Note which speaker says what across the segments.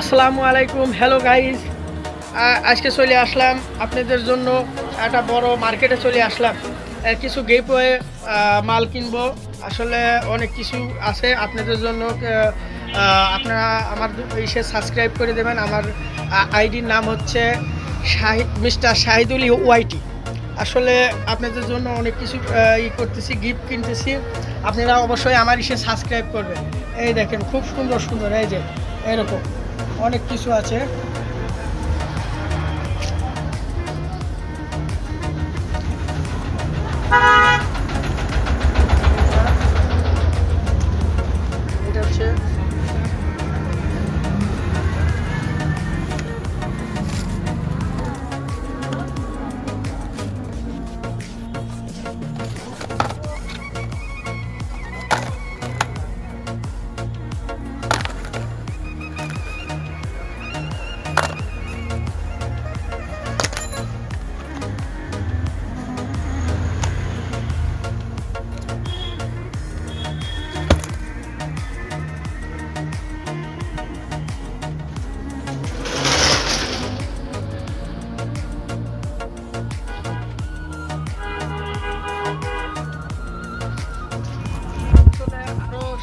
Speaker 1: আসসালামু আলাইকুম hello guys আজকে চলে আসলাম আপনাদের জন্য একটা বড় মার্কেটে চলে আসলাম। কিছু গেপওয়ে মাল কিনবো। আসলে অনেক কিছু আছে আপনাদের জন্য। আপনারা আমার ইসে সাবস্ক্রাইব করে দেবেন। আমার আইডির নাম হচ্ছে শাহিদ মিস্টার শাহিদুল ওয়াইটি। আসলে আপনাদের জন্য অনেক কিছু ই করতেছি গিফট কিনতেছি। আপনারা অবশ্যই আমার ইসে সাবস্ক্রাইব করবেন। এই দেখেন, খুব সুন্দর সুন্দর, এই যে, এরকম। অনেক কিছু আছে।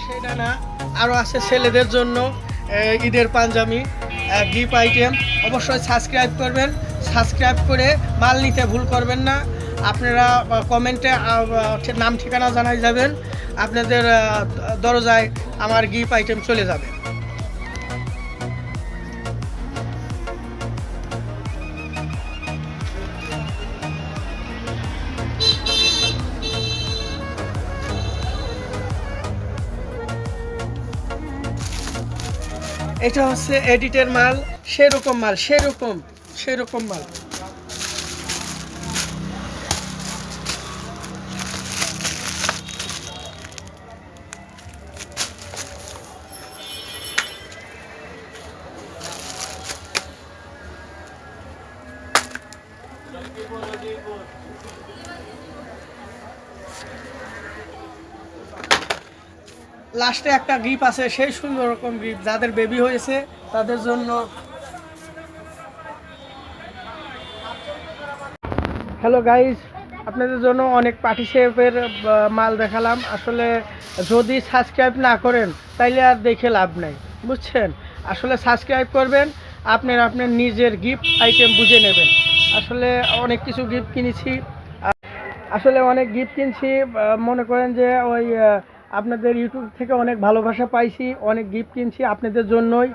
Speaker 1: সেটা না। আরও আছে ছেলেদের জন্য ঈদের পাঞ্জাবি গিফট আইটেম অবশ্যই সাবস্ক্রাইব করবেন। সাবস্ক্রাইব করে মাল নিতে ভুল করবেন না। আপনারা কমেন্টে নাম ঠিকানা জানাই যাবেন। আপনাদের দরজায় আমার গিফট আইটেম চলে যাবে। এটা হচ্ছে এডিটের মাল সেরকম মাল সেরকম সেরকম মাল। লাস্টে একটা গিফট আছে, সেই সুন্দর রকম গিফট যাদের বেবি হয়েছে, তাদের জন্য। হ্যালো গাইজ আপনাদের জন্য অনেক পার্টি শেপের মাল দেখালাম। আসলে যদি সাবস্ক্রাইব না করেন, তাইলে আর দেখে লাভ নাই, বুঝছেন? আসলে সাবস্ক্রাইব করবেন, আপনার আপনার নিজের গিফট আইটেম বুঝে নেবেন। আসলে অনেক কিছু গিফট কিনেছি। আসলে অনেক গিফট কিনছি মনে করেন যে ওই আপনাদের ইউটিউব থেকে অনেক ভালোবাসা পাইছি, অনেক গিফট কিনছি আপনাদের জন্যই।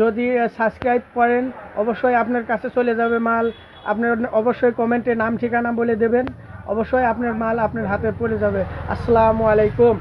Speaker 1: যদি সাবস্ক্রাইব করেন, অবশ্যই আপনার কাছে চলে যাবে মাল। আপনার অবশ্যই কমেন্টে নাম ঠিকানা বলে দেবেন। অবশ্যই আপনার মাল আপনার হাতে পড়ে যাবে। আসসালামু আলাইকুম।